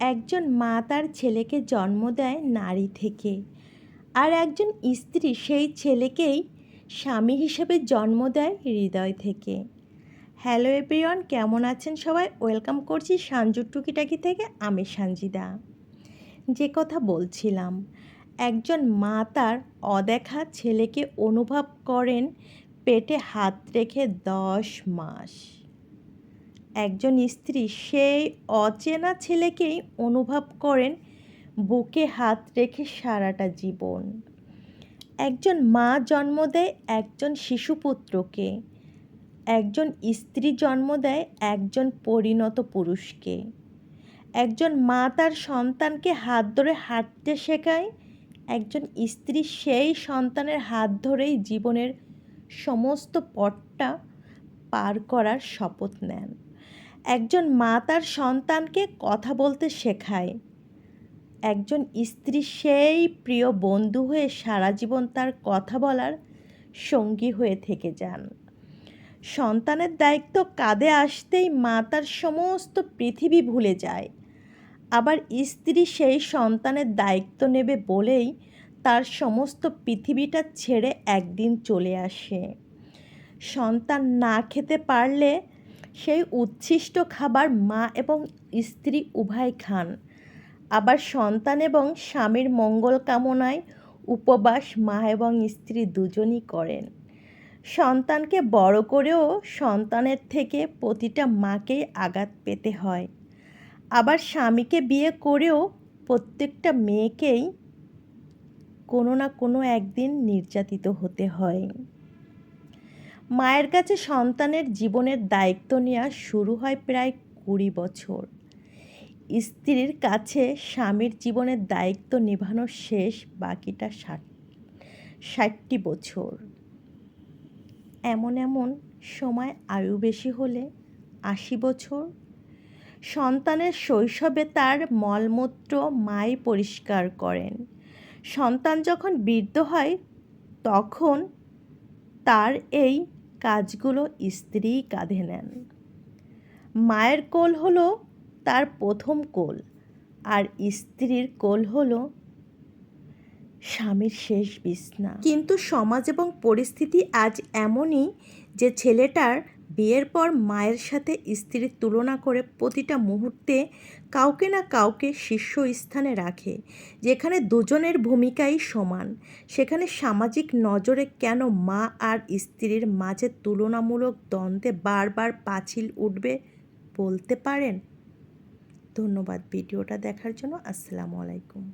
একজন মা তার ছেলেকে জন্ম দেয় নারী থেকে। আর একজন স্ত্রী সেই ছেলেকেই স্বামী হিসেবে জন্ম দেয় হৃদয় থেকে। হ্যালো এভরিওয়ান, কেমন আছেন সবাই? ওয়েলকাম করছি সাঞ্জুর টুকিটাকি থেকে, আমি সানজিদা। যে কথা বলছিলাম, একজন মা তার অদেখা ছেলেকে অনুভব করেন পেটে হাত রেখে দশ মাস। একজন স্ত্রী সেই অচেনা ছেলেকেই অনুভব করেন বুকে হাত রেখে সারাটা জীবন। একজন মা জন্ম দেয় একজন শিশুপুত্রকে একজন স্ত্রী জন্ম দেয় একজন পরিণত পুরুষকে। একজন মা তার সন্তানকে হাত ধরে হাঁটতে শেখায়, একজন স্ত্রী সেই সন্তানের হাত ধরেই জীবনের সমস্ত পথটা পার করার শপথ নেন। একজন মা তার সন্তানকে কথা বলতে শেখায়। একজন স্ত্রী সেই প্রিয় বন্ধু হয়ে সারা জীবন তার কথা বলার সঙ্গী হয়ে থেকে যান। সন্তানের দায়িত্ব কাঁধে আসতেই মা তার সমস্ত পৃথিবী ভুলে যায়। আবার স্ত্রী সেই সন্তানের দায়িত্ব নেবে বলেই তার সমস্ত পৃথিবীটা ছেড়ে একদিন চলে আসে। সন্তান না খেতে পারলে সেই উচ্ছিষ্ট খাবার মা এবং স্ত্রী উভয় খান। আবার সন্তান এবং স্বামীর মঙ্গল কামনায় উপবাস মা এবং স্ত্রী দুজনই করেন। সন্তানকে বড় করেও সন্তানের থেকে প্রতিটা মাকেই আঘাত পেতে হয়। আবার স্বামীকে বিয়ে করেও প্রত্যেকটা মেয়েকেই কোনো না কোনো একদিন নির্যাতিত হতে হয়। মায়ের কাছে সন্তানের জীবনের দায়িত্ব নেওয়া শুরু হয় প্রায় কুড়ি বছর। স্ত্রীর কাছে স্বামীর জীবনের দায়িত্ব নেভানোর শেষ বাকিটা ষাট, ষাটটি বছর। এমন এমন সময় আয়ু বেশি হলে আশি বছর। সন্তানের শৈশবে তার মলমূত্র মাই পরিষ্কার করেন। সন্তান যখন বৃদ্ধ হয়, তখন তার এই কাজগুলো স্ত্রী কাঁধে নেন। মায়ের কোল হলো তার প্রথম কোল, আর স্ত্রীর কোল হলো স্বামীর শেষ বিছনা। কিন্তু সমাজ এবং পরিস্থিতি আজ এমনই যে ছেলেটার বিয়ের পর মায়ের সাথে স্ত্রীর তুলনা করে প্রতিটা মুহূর্তে কাউকে না কাউকে শীর্ষস্থানে রাখে, যেখানে দুজনের ভূমিকাই সমান। সেখানে সামাজিক নজরে কেন মা আর স্ত্রীর মাঝে তুলনামূলক দ্বন্দ্বে বারবার পাঁচিল উঠবে বলতে পারেন? ধন্যবাদ ভিডিওটা দেখার জন্য। আসসালামু আলাইকুম।